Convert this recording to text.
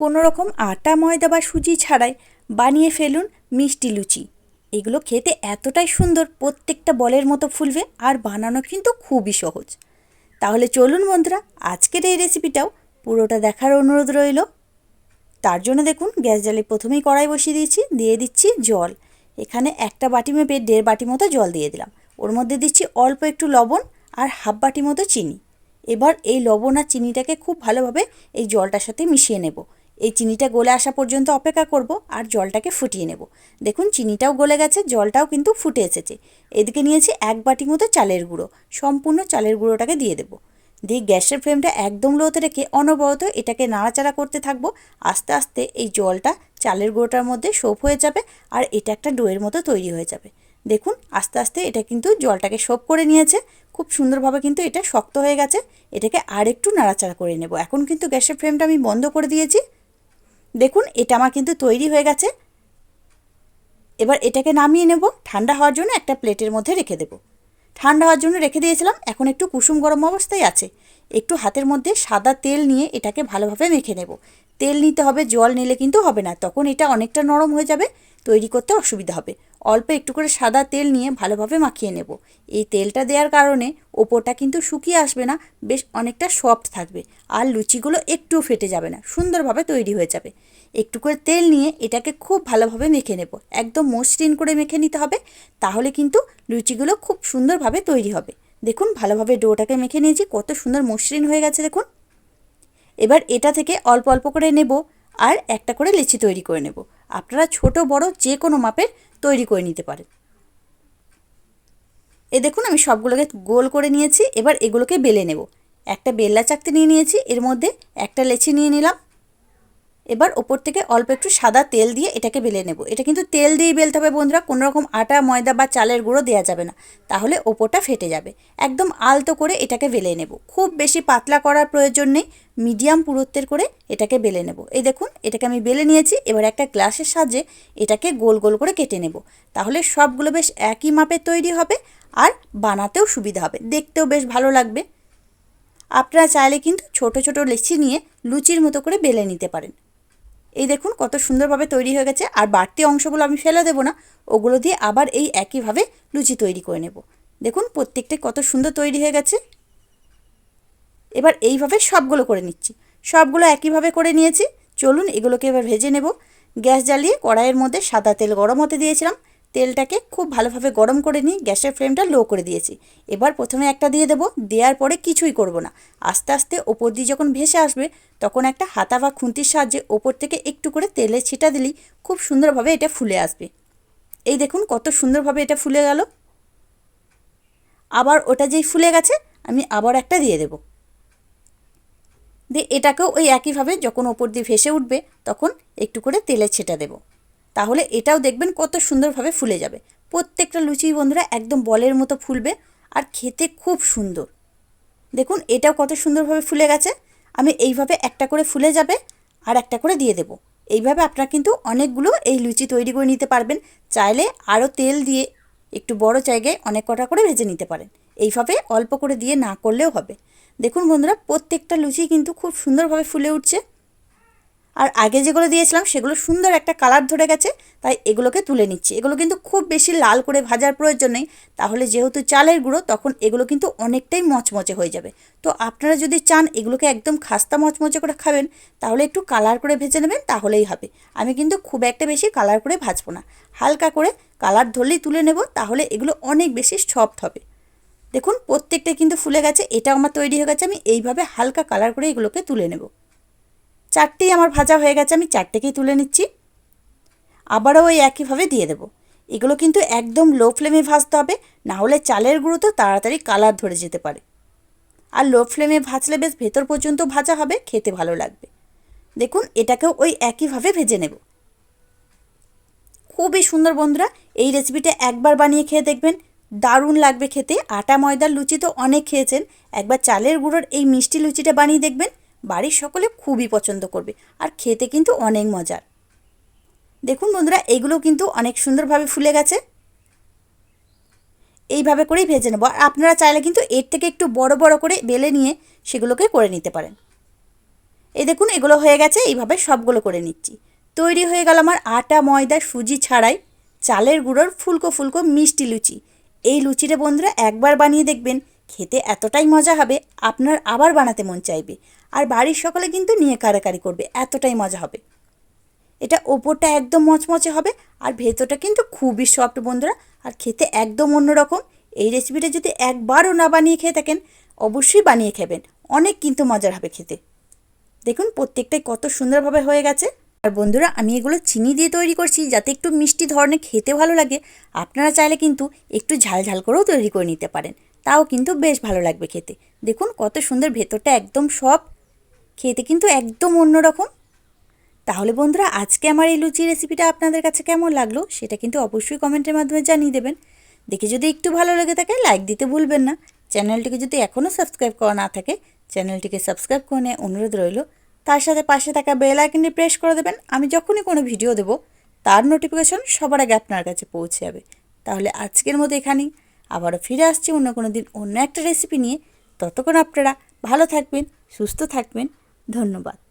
কোনো রকম আটা, ময়দা বা সুজি ছাড়াই বানিয়ে ফেলুন মিষ্টি লুচি। এগুলো খেতে এতটাই সুন্দর, প্রত্যেকটা বলের মতো ফুলবে আর বানানো কিন্তু খুবই সহজ। তাহলে চলুন বন্ধুরা, আজকের এই রেসিপিটাও পুরোটা দেখার অনুরোধ রইল। তার জন্য দেখুন, গ্যাস জ্বালে প্রথমেই কড়াই বসিয়ে দিয়েছি, দিয়ে দিচ্ছি জল। এখানে একটা বাটি মেপে দেড় বাটি মতো জল দিয়ে দিলাম। ওর মধ্যে দিচ্ছি অল্প একটু লবণ আর হাফ বাটি মতো চিনি। এবার এই লবণ আর চিনিটাকে খুব ভালোভাবে এই জলটার সাথে মিশিয়ে নেব। এই চিনিটা গলে আসা পর্যন্ত অপেক্ষা করব আর জলটাকে ফুটিয়ে নেব। দেখুন, চিনিটাও গলে গেছে, জলটাও কিন্তু ফুটে এসেছে। এদিকে নিয়েছি এক বাটি মতো চালের গুঁড়ো। সম্পূর্ণ চালের গুঁড়োটাকে দিয়ে দেবো। দিয়ে গ্যাসের ফ্লেমটা একদম লোতে রেখে অনবরত এটাকে নাড়াচাড়া করতে থাকব। আস্তে আস্তে এই জলটা চালের গুঁড়োটার মধ্যে সোপ হয়ে যাবে আর এটা একটা ডোয়ের মতো তৈরি হয়ে যাবে। দেখুন, আস্তে আস্তে এটা কিন্তু জলটাকে সোপ করে নিয়েছে। খুব সুন্দরভাবে কিন্তু এটা শক্ত হয়ে গেছে। এটাকে আর একটু নাড়াচাড়া করে নেব। এখন কিন্তু গ্যাসের ফ্লেমটা আমি বন্ধ করে দিয়েছি। দেখুন, এটা আমার কিন্তু তৈরি হয়ে গেছে। এবার এটাকে নামিয়ে নেব। ঠান্ডা হওয়ার জন্য একটা প্লেটের মধ্যে রেখে দেবো। ঠান্ডা হওয়ার জন্য রেখে দিয়েছিলাম, এখন একটু কুসুম গরম অবস্থায় আছে। একটু হাতের মধ্যে সাদা তেল নিয়ে এটাকে ভালোভাবে মেখে নেব। তেল নিতে হবে, জল নিলে কিন্তু হবে না, তখন এটা অনেকটা নরম হয়ে যাবে, তৈরি করতে অসুবিধা হবে। অল্প একটু করে সাদা তেল নিয়ে ভালোভাবে মাখিয়ে নেব। এই তেলটা দেওয়ার কারণে ওপরটা কিন্তু শুকিয়ে আসবে না, বেশ অনেকটা সফট থাকবে, আর লুচিগুলো একটুও ফেটে যাবে না, সুন্দরভাবে তৈরি হয়ে যাবে। একটু করে তেল নিয়ে এটাকে খুব ভালোভাবে মেখে নেব। একদম মসৃণ করে মেখে নিতে হবে, তাহলে কিন্তু লুচিগুলো খুব সুন্দরভাবে তৈরি হবে। দেখুন, ভালোভাবে ডোটাকে মেখে নিয়েছি, কত সুন্দর মসৃণ হয়ে গেছে, দেখুন। এবার এটা থেকে অল্প অল্প করে নেব আর একটা করে লিচি তৈরি করে নেব। আপনারা ছোট, বড় যে কোনো মাপের তৈরি করে নিতে পারেন। এ দেখুন, আমি সবগুলোকে গোল করে নিয়েছি, এবার এগুলোকে বেলে নেব। একটা বেল্লা চাকতে নিয়ে নিয়েছি, এর মধ্যে একটা লেচি নিয়ে নিলাম। এবার ওপর থেকে অল্প একটু সাদা তেল দিয়ে এটাকে বেলে নেব। এটা কিন্তু তেল দিয়েই বেলতে হবে বন্ধুরা, কোনো রকম আটা, ময়দা বা চালের গুঁড়ো দেওয়া যাবে না। তাহলে ওপরটা ফেটে যাবে। একদম আলতো করে এটাকে বেলে নেব। খুব বেশি পাতলা করার প্রয়োজন নেই, মিডিয়াম পুরুত্বের করে এটাকে বেলে নেব। এই দেখুন, এটাকে আমি বেলে নিয়েছি, এবার একটা গ্লাসের সাহায্যে এটাকে গোল গোল করে কেটে নেব। তাহলে সবগুলো বেশ একই মাপের তৈরি হবে আর বানাতেও সুবিধা হবে। দেখতেও বেশ ভালো লাগবে। আপনারা চাইলে কিন্তু ছোট ছোট লেচি নিয়ে লুচির মতো করে বেলে নিতে পারেন। এই দেখুন কত সুন্দরভাবে তৈরি হয়ে গেছে। আর বাড়তি অংশগুলো আমি ফেলে দেবো না, ওগুলো দিয়ে আবার এই একইভাবে লুচি তৈরি করে নেব। দেখুন প্রত্যেকটাই কত সুন্দর তৈরি হয়ে গেছে। এবার এইভাবে সবগুলো করে নিচ্ছি। সবগুলো একইভাবে করে নিয়েছি। চলুন এগুলোকে এবার ভেজে নেব। গ্যাস জ্বালিয়ে কড়াইয়ের মধ্যে সাদা তেল গরম হতে দিয়েছিলাম। তেলটাকে খুব ভালোভাবে গরম করে নিয়ে গ্যাসের ফ্লেমটা লো করে দিয়েছি। এবার প্রথমে একটা দিয়ে দেবো, দেওয়ার পরে কিছুই করব না। আস্তে আস্তে ওপর দিয়ে যখন ভেসে আসবে, তখন একটা হাতা বা খুন্তির সাহায্যে ওপর থেকে একটু করে তেলে ছিটা দিলেই খুব সুন্দরভাবে এটা ফুলে আসবে। এই দেখুন কত সুন্দরভাবে এটা ফুলে গেল। আবার ওটা যেই ফুলে গেছে, আমি আবার একটা দিয়ে দেব। দিয়ে এটাকেও ওই একইভাবে যখন ওপর দিয়ে ভেসে উঠবে, তখন একটু করে তেলে ছেটা দেবো। তাহলে এটাও দেখবেন কত সুন্দরভাবে ফুলে যাবে। প্রত্যেকটা লুচি বন্ধুরা একদম বলের মতো ফুলবে আর খেতে খুব সুন্দর। দেখুন, এটাও কত সুন্দরভাবে ফুলে গেছে। আমি এইভাবে একটা করে ফুলে যাবে আর একটা করে দিয়ে দেব। এইভাবে আপনারা কিন্তু অনেকগুলো এই লুচি তৈরি করে নিতে পারবেন। চাইলে আরও তেল দিয়ে একটু বড় জায়গায় অনেক কটা করে ভেজে নিতে পারেন। এইভাবে অল্প করে দিয়ে না করলেও হবে। দেখুন বন্ধুরা, প্রত্যেকটা লুচি কিন্তু খুব সুন্দরভাবে ফুলে উঠছে। আর আগে যেগুলো দিয়েছিলাম, সেগুলো সুন্দর একটা কালার ধরে গেছে, তাই এগুলোকে তুলে নিচ্ছি। এগুলো কিন্তু খুব বেশি লাল করে ভাজার প্রয়োজন নেই, তাহলে যেহেতু চালের গুঁড়ো, তখন এগুলো কিন্তু অনেকটাই মচমচে হয়ে যাবে। তো আপনারা যদি চান এগুলোকে একদম খাস্তা মচমচে করে খাবেন, তাহলে একটু কালার করে ভেজে নেবেন, তাহলেই হবে। আমি কিন্তু খুব একটা বেশি কালার করে ভাজবো না। হালকা করে কালার ধরলেই তুলে নেব, তাহলে এগুলো অনেক বেশি সফট হবে। দেখুন, প্রত্যেকটা কিন্তু ফুলে গেছে এটা আমার তৈরি হয়ে গেছে, আমি এইভাবে হালকা কালার করে এগুলোকে তুলে নেব। চারটেই আমার ভাজা হয়ে গেছে, আমি চারটেকেই তুলে নিচ্ছি। আবারও ওই একইভাবে দিয়ে দেবো। এগুলো কিন্তু একদম লো ফ্লেমে ভাজতে হবে, না হলে চালের গুঁড়ো তো তাড়াতাড়ি কালার ধরে যেতে পারে। আর লো ফ্লেমে ভাজলে বেশ ভেতর পর্যন্ত ভাজা হবে, খেতে ভালো লাগবে। দেখুন, এটাকেও ওই একইভাবে ভেজে নেব। খুবই সুন্দর বন্ধুরা, এই রেসিপিটা একবার বানিয়ে খেয়ে দেখবেন। দারুণ লাগবে খেতে। আটা, ময়দার লুচি তো অনেক খেয়েছেন। একবার চালের গুঁড়োর এই মিষ্টি লুচিটা বানিয়ে দেখবেন। বাড়ির সকলে খুবই পছন্দ করবে আর খেতে কিন্তু অনেক মজার। দেখুন বন্ধুরা এগুলো কিন্তু অনেক সুন্দরভাবে ফুলে গেছে। এইভাবে করেই ভেজে নেব। আর আপনারা চাইলে কিন্তু এর থেকে একটু বড় বড় করে বেলে নিয়ে সেগুলোকে করে নিতে পারেন। এই দেখুন, এগুলো হয়ে গেছে, এইভাবে সবগুলো করে নিচ্ছি। তৈরি হয়ে গেল আমার আটা, ময়দা, সুজি ছাড়াই চালের গুঁড়োর ফুলকো ফুলকো মিষ্টি লুচি। এই লুচিটা বন্ধুরা একবার বানিয়ে দেখবেন খেতে এতটাই মজা হবে, আপনার আবার বানাতে মন চাইবে। আর বাড়ির সকলে কিন্তু নিয়ে কারাকারি করবে, এতটাই মজা হবে। এটা ওপরটা একদম মচমচে হবে, আর ভেতরটা কিন্তু খুবই সফট বন্ধুরা। আর খেতে একদম অন্যরকম। এই রেসিপিটা যদি একবারও না বানিয়ে খেয়ে থাকেন, অবশ্যই বানিয়ে খাবেন। অনেক কিন্তু মজার হবে খেতে। দেখুন, প্রত্যেকটাই কত সুন্দরভাবে হয়ে গেছে। আর বন্ধুরা, আমি এগুলো চিনি দিয়ে তৈরি করছি, যাতে একটু মিষ্টি ধরনের খেতে ভালো লাগে। আপনারা চাইলে কিন্তু একটু ঝাল ঝাল করেও তৈরি করে নিতে পারেন। তাও কিন্তু বেশ ভালো লাগবে খেতে। দেখুন কত সুন্দর ভেতরটা একদম সব খেতে কিন্তু একদম অন্যরকম। তাহলে বন্ধুরা, আজকে আমার এই লুচি রেসিপিটা আপনাদের কাছে কেমন লাগল সেটা কিন্তু অবশ্যই কমেন্টের মাধ্যমে জানিয়ে দেবেন। দেখে যদি একটু ভালো লেগে থাকে লাইক দিতে ভুলবেন না। চ্যানেলটিকে যদি এখনও সাবস্ক্রাইব করা না থাকে, চ্যানেলটিকে সাবস্ক্রাইব করে নিয়ে অনুরোধ রইল। তার সাথে পাশে থাকা বেল আইকনটি প্রেস করে দেবেন। আমি যখনই কোনো ভিডিও দেবো, তার নোটিফিকেশন সবার আগে আপনার কাছে পৌঁছে যাবে। তাহলে আজকের মতো এখানেই। আবারও ফিরে আসছি অন্য কোনো দিন, অন্য একটা রেসিপি নিয়ে। ততক্ষণ আপনারা ভালো থাকবেন, সুস্থ থাকবেন। ধন্যবাদ।